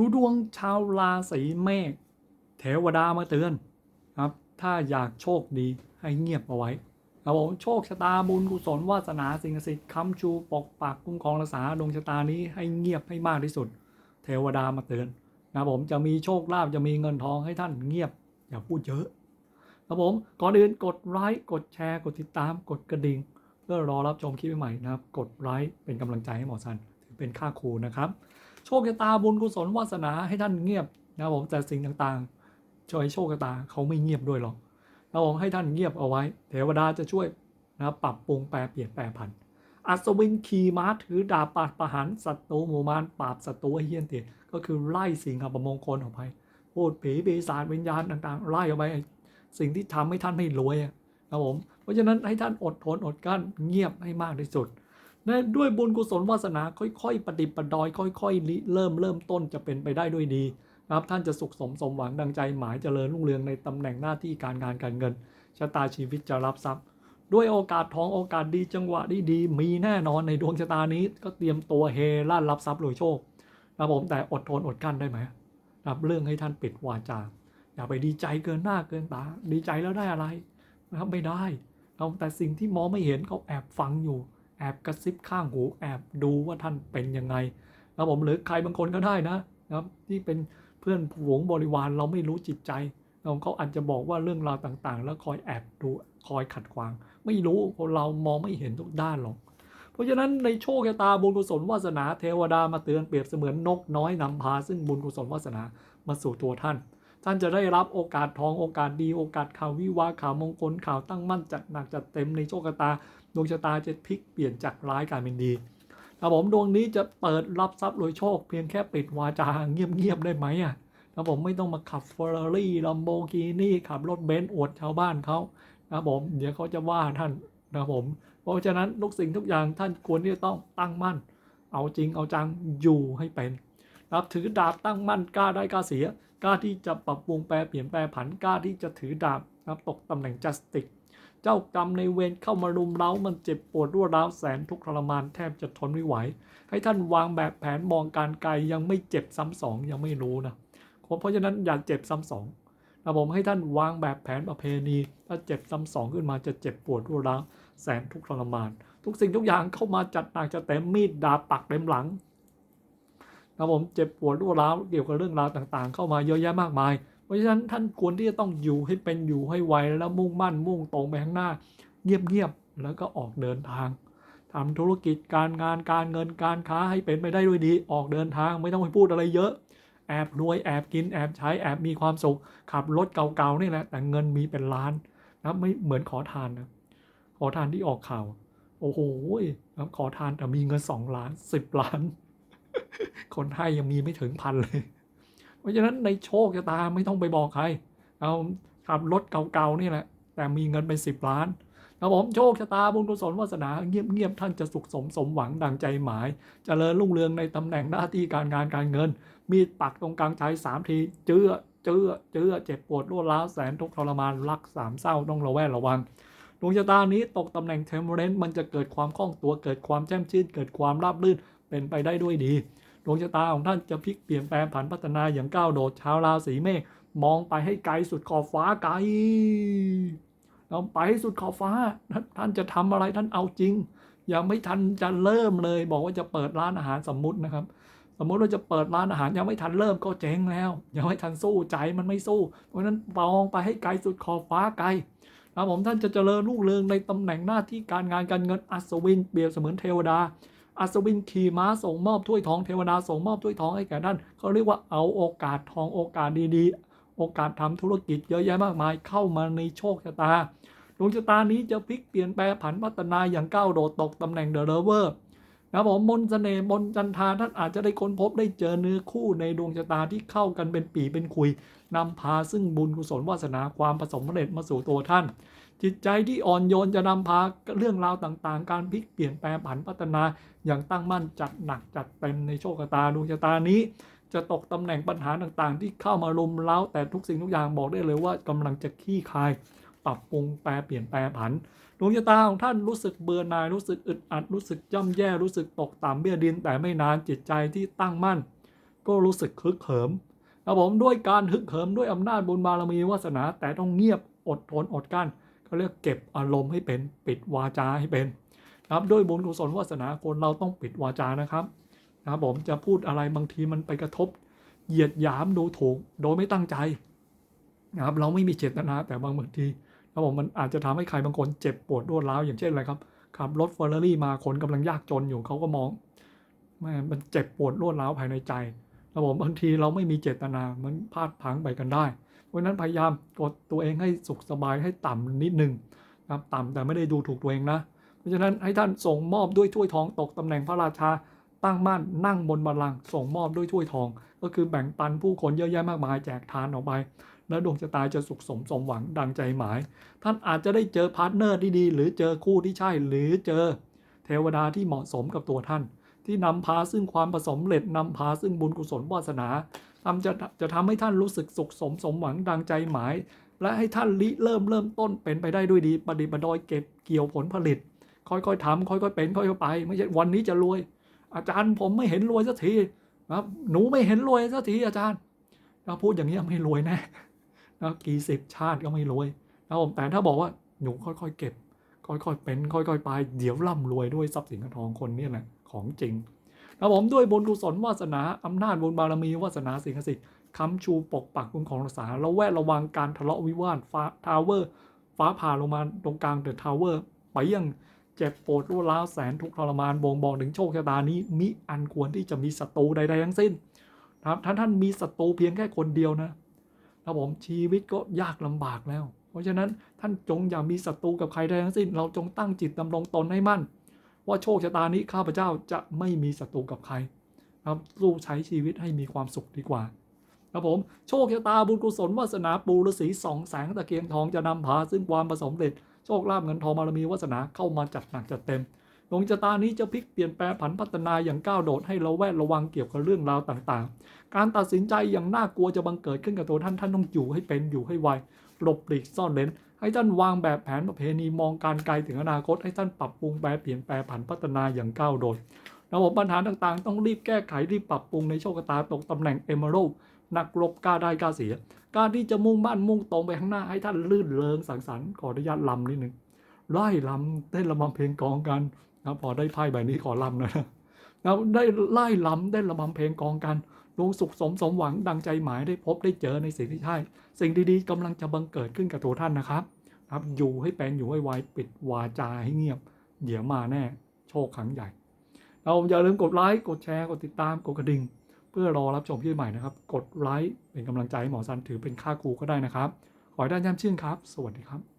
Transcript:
ดูดวงชาวราศีเมษเทวดามาเตือนครับ ถ้าอยากโชคดีให้เงียบเอาไว้ครับผมโชคชะตาบุญกุศลวาสนาสิ่งศักดิ์สิทธิ์ค้ำชูปกปักคุ้มครองรักษาดวงชะตานี้ให้เงียบให้มากที่สุด เทวดามาเตือนนะครับผมจะมีโชคลาภจะมีเงินทองให้ท่านเงียบ อย่าพูดเยอะครับผมก่อนอื่นกดไลค์กดแชร์ กดติดตามกดกระดิ่ง เพื่อรอรับชมคลิปใหม่นะครับ กดไลค์เป็นกำลังใจให้หมอสันถือเป็นค่าครูนะครับ โชคชะตาบุญกุศลวาสนาให้ท่านเงียบนะผมแต่สิ่งต่างๆ ช่วยโชคชะตาเขาไม่เงียบด้วยหรอกนะครับผมให้ท่านเงียบเอาไว้ เทวดาจะช่วยนะปรับปรุงแปลเปลี่ยนแปลผัน อัศวินขี่ม้าถือดาบปาดประหารศัตรูหมู่มารปราบศัตรูให้เฮี้ยนเตียก็คือไล่สิ่งอัปมงคลออกไปพูดผีปีศาจวิญญาณต่างๆไล่ออกไปสิ่งที่ทำให้ท่านไม่รวยนะผมเพราะฉะนั้นให้ท่านอดทนอดกลั้นเงียบให้มากที่สุด นะด้วยบุญกุศลวาสนาค่อยๆปฏิปดอย ค่อยๆเริ่มเริ่มต้นจะเป็นไปได้ด้วยดีนะครับท่านจะสุขสมสมหวังดังใจหมายเจริญรุ่งเรืองในตำแหน่งหน้าที่การงานการเงินชะตาชีวิตจะรับทรัพย์ ด้วยโอกาสทองโอกาสดีจังหวะดีดีๆมีแน่นอนในดวงชะตานี้ก็เตรียมตัวเฮล่านรับทรัพย์รวยโชคนะครับผมแต่อดทนอดกั้นได้ไหมนะครับเรื่องให้ท่านปิดวาจาอย่าไปดีใจเกินหน้าเกินตาดีใจแล้วได้อะไรนะครับไม่ได้นะครับแต่สิ่งที่มองไม่เห็นเขาแอบฟังอยู่ แอบกระซิบข้างหูแอบดูว่าท่านเป็นยังไงครับผมหรือใครบางคนก็ได้นะนะครับที่เป็นเพื่อนผงบริวารเราไม่รู้จิตใจนะครับเขาอาจจะบอกว่าเรื่องราวต่างๆ แล้วคอยแอบดูคอยขัดขวาง ไม่รู้เพราะเรามองไม่เห็นทุกด้านหรอกเพราะฉะนั้นในโชคชะตาบุญกุศลวาสนาเทวดามาเตือนเปรียบเสมือนนกน้อยนำพาซึ่งบุญกุศลวาสนามาสู่ตัวท่าน ท่านจะได้รับโอกาสทองโอกาสดีโอกาสข่าววิวาข่าวมงคลข่าวตั้งมั่นจัดหนักจัดเต็มในโชคตาดวงชะตาจะพลิกเปลี่ยนจากร้ายกลายเป็นดีครับผมดวงนี้จะเปิดรับทรัพย์รวยโชค เพียงแค่ปิดวาจาเงียบๆได้ไหมอะครับผมไม่ต้องมาขับเฟอร์รารี่ลัมโบกินี่ขับรถเบนซ์อวดชาวบ้านเขานะผมเดี๋ยวเขาจะว่าท่านนะผม เพราะฉะนั้นทุกสิ่งทุกอย่างท่านควรที่จะต้องตั้งมั่น เอาจริงเอาจังอยู่ให้เป็น นะครับถือดาบตั้งมั่นกล้าได้กล้าเสียกล้าที่จะปรับปรุงแปลเปลี่ยนแปลผันกล้าที่จะถือดาบนะครับตกตำแหน่งจัสติกเจ้ากรรมในเวรเข้ามารุมเร้ามันเจ็บปวดรวดร้าวแสนทุกข์ทรมานแทบจะทนไม่ไหว ให้ท่านวางแบบแผนมองการไกลยังไม่เจ็บซ้ำสองยังไม่รู้นะเพราะฉะนั้นอย่าเจ็บซ้ำสองนะผมให้ท่านวางแบบแผนประเพณี ถ้าเจ็บซ้ำสองขึ้นมาจะเจ็บปวดรวดร้าวแสนทุกข์ทรมาน ทุกสิ่งทุกอย่างเข้ามาจัดหนักจะเต็มมีดดาบปักเต็มหลัง นะผมเจ็บปวดรวดร้าวเกี่ยวกับเรื่องราวต่างๆ เข้ามาเยอะแยะมากมาย เพราะฉะนั้นท่านควรที่จะต้องอยู่ให้เป็นอยู่ให้ไวแล้วมุ่งมั่นมุ่งตรงไปข้างหน้า เงียบๆแล้วก็ออกเดินทางทำธุรกิจการงานการเงินการค้าให้เป็นไปได้ด้วยดี ออกเดินทางไม่ต้องไปพูดอะไรเยอะแอบรวยแอบกินแอบใช้แอบมีความสุข ขับรถเก่าๆนี่แหละแต่เงินมีเป็นล้านนะไม่เหมือนขอทานนะขอทานที่ออกข่าว โอ้โหครับขอทานแต่มีเงินสองล้านสิบล้าน คนให้ยังมีไม่ถึงพันเลย เพราะฉะนั้นในโชคชะตาไม่ต้องไปบอกใคร เอาขับรถเก่าๆนี่แหละ แต่มีเงินเป็นสิบล้านครับผมโชคชะตาบุญกุศลวาสนาเงียบๆท่านจะสุขสมสมหวังดังใจหมายจเจริญรุ่งเรืองในตำแหน่งหน้าที่การงานการเงิน มีดปักตรงกลางชายสามที เจื้อเจื้อเจื้อเจ็บปวดรวดร้าวแสนทุกทรมานรักสามเศร้าต้องระแวดระวังดวงชะตานี้ตกตำแหน่งเทมเรนต์มันจะเกิดความคล่องตัวเกิดความแจ่มชื่นเกิดความราบรื่น เป็นไปได้ด้วยดีดวงชะตาของท่านจะพลิกเปลี่ยนแปลงผันพัฒนาอย่างก้าวโดดชาวราศีเมฆมองไปให้ไกลสุดขอบฟ้าไกลเราไปให้สุดขอบฟ้า ท่านจะทำอะไรท่านเอาจริง ยังไม่ทันจะเริ่มเลย บอกว่าจะเปิดร้านอาหารสมมุตินะครับ สมมติว่าจะเปิดร้านอาหารยังไม่ทันเริ่มก็เจ๊งแล้ว ยังไม่ทันสู้ใจมันไม่สู้ เพราะฉะนั้นมองไปให้ไกลสุดขอบฟ้าไกลครับผมท่านจะเจริญรุ่งเรืองในตำแหน่งหน้าที่การงานการเงินอัศวินเปรียบเสมือนเทวดา อัศวินขี่ม้าส่งมอบถ้วยทองเทวดาส่งมอบถ้วยทองให้แก่ท่านเขาเรียกว่าเอาโอกาสทองโอกาสดีๆ โอกาสทำธุรกิจเยอะแยะมากมายเข้ามาในโชคชะตาดวงชะตานี้จะพลิกเปลี่ยนแปลผันพัฒนาอย่างก้าวโดดตกตำแหน่งเดอะเลเวอร์ นะผมมนเสน่ห์มนจันทาท่านอาจจะได้ค้นพบได้เจอเนื้อคู่ในดวงชะตาที่เข้ากันเป็นปีเป็นคุยนำพาซึ่งบุญกุศลวาสนาความผสมผลิตมาสู่ตัวท่าน จิตใจที่อ่อนโยนจะนำพาเรื่องราวต่างๆ การพลิกเปลี่ยนแปลงผันพัฒนาอย่างตั้งมั่นจัดหนักจัดเต็มในโชคชะตาดวงชะตานี้ จะตกตำแหน่งปัญหาต่างๆ ที่เข้ามารุมเร้าแต่ทุกสิ่งทุกอย่างบอกได้เลยว่ากำลังจะขี้คาย ปรับปรุงแปลเปลี่ยนแปลผันดวงชะตาของท่านรู้สึกเบื่อหน่ายรู้สึกอึดอัดรู้สึกย่ำแย่รู้สึกตกต่ำเบี้ยดิน แต่ไม่นานจิตใจที่ตั้งมั่น ก็รู้สึกฮึกเหิมครับผมด้วยการฮึกเหิมด้วยอำนาจบุญบารมีวาสนา แต่ต้องเงียบอดทนอดกั้นเขาเรียกเก็บอารมณ์ให้เป็นปิดวาจาให้เป็นครับด้วยบุญกุศลวาสนาคนเราต้องปิดวาจานะครับนะครับผมจะพูดอะไรบางทีมันไปกระทบ เหยียดหยามดูถูกโดยไม่ตั้งใจนะครับเราไม่มีเจตนาแต่บางบางที ครับผมมันอาจจะทำให้ใครบางคนเจ็บปวดรวดร้าวอย่างเช่นอะไรครับขับรถเฟอร์รารี่มาคนกำลังยากจนอยู่เขาก็มองแม่มันเจ็บปวดรวดร้าวภายในใจครับผมบางทีเราไม่มีเจตนามันพลาดพังไปกันได้ เพราะนั้นพยายามกดตัวเองให้สุขสบายให้ต่ำนิดนึงนะครับต่ำแต่ไม่ได้ดูถูกตัวเองนะ เพราะฉะนั้นให้ท่านส่งมอบด้วยถ้วยทองตกตำแหน่งพระราชาตั้งมั่นนั่งบนบัลลังก์ส่งมอบด้วยถ้วยทอง ก็คือแบ่งปันผู้คนเยอะแยะมากมายแจกทานออกไป แล้วดวงชะตาจะสุขสมสมหวังดังใจหมาย ท่านอาจจะได้เจอพาร์ทเนอร์ที่ดี หรือเจอคู่ที่ใช่ หรือเจอ เทวดาที่เหมาะสมกับตัวท่าน ที่นำพาซึ่งความประสมเร็จนำพาซึ่งบุญกุศลวาสนาทำจะจะทำให้ท่านรู้สึกสุขสมสมหวังดังใจหมาย และให้ท่านริเริ่มเริ่มต้นเป็นไปได้ด้วยดีปฏิบัติดอยเก็บเกี่ยวผลผลิต ค่อยๆทำค่อยๆเป็นค่อยๆไป ไม่ใช่วันนี้จะรวย อาจารย์ผมไม่เห็นรวยสักทีนะครับหนูไม่เห็นรวยสักทีอาจารย์ถ้าพูดอย่างนี้ไม่รวยแน่ นะกี่สิบชาติก็ไม่รวยนะครับผมแต่ถ้าบอกว่าหนูค่อยๆเก็บ ค่อยๆเป็นค่อยๆไปเดี๋ยวร่ำรวยด้วยทรัพย์สินเงินทองคนนี่แหละของจริงนะครับผมด้วยบุญกุศลวาสนาอำนาจบุญบารมีวาสนาสิ่งศักดิ์สิทธิ์ค้ำชูปกปักคุ้มของรักษาแล้วแวดระวังการทะเลาะวิวาทฟ้าทาวเวอร์ ฟ้าผ่าลงมาตรงกลางเดอะทาวเวอร์ไปยังเจ็บปวดรวดร้าวแสนทุกทรมานบ่งบอกถึงโชคชะตานี้มิอันควรที่จะมีศัตรูใดๆทั้งสิ้นนะครับถ้าท่านมีศัตรูเพียงแค่คนเดียวนะ ครับผมชีวิตก็ยากลำบากแล้ว เพราะฉะนั้นท่านจงอย่ามีศัตรูกับใครใดทั้งสิ้น เราจงตั้งจิตดำรงตนให้มั่น ว่าโชคชะตานี้ข้าพเจ้าจะไม่มีศัตรูกับใครครับสู้ใช้ชีวิตให้มีความสุขดีกว่าครับผมโชคชะตาบุญกุศลวาสนาปูฤาษีสองแสงตะเกียงทองจะนำพาซึ่งความประสมเร็จ โชคลาภเงินทองบารมีวาสนาเข้ามาจัดหนักจัดเต็ม ดวงชะตานี้จะพลิกเปลี่ยนแปลงผันพัฒนาอย่างก้าวโดดให้เราแวดระวังเกี่ยวกับเรื่องราวต่างๆ การตัดสินใจอย่างน่ากลัวจะบังเกิดขึ้นกับตัวท่านท่านต้องอยู่ให้เป็นอยู่ให้ไวหลบหลีกซ่อนเลนให้ท่านวางแบบแผนประเพณีมองการไกลถึงอนาคตให้ท่านปรับปรุงแปลเปลี่ยนแปลงผันพัฒนาอย่างก้าวโดดระบบปัญหาต่างๆ ต้องรีบแก้ไขรีบปรับปรุงในโชคชะตาตกตำแหน่งเอเมอรัลนักรบกล้าได้กล้าเสีย การที่จะมุ่งมั่นมุ่งตรงไปข้างหน้าให้ท่านลื่นเริงสังสรรค์ขออนุญาตลำนิดนึงไล่ลำได้นละบำเพลงกองกัน นะพอได้ไพ่ใบนี้ขอลำนะนะได้ไล่ลำได้ละบำเพลงกองกันดวงสุขสมสมหวังดังใจหมายได้พบได้เจอในสิ่งที่ใช่ สิ่งดีๆกำลังจะบังเกิดขึ้นกับตัวท่านนะครับครับอยู่ให้เป็นอยู่ให้ไวปิดวาจาให้เงียบ เดี๋ยวมาแน่โชคครั้งใหญ่ เราอย่าลืมกดไลค์กดแชร์กดติดตามกดกระดิ่ง เพื่อรอรับชมคลิปใหม่นะครับ กดไลค์เป็นกำลังใจให้หมอซันถือเป็นค่าครูก็ได้นะครับ ขอให้ท่านย่ำชื่นครับ สวัสดีครับ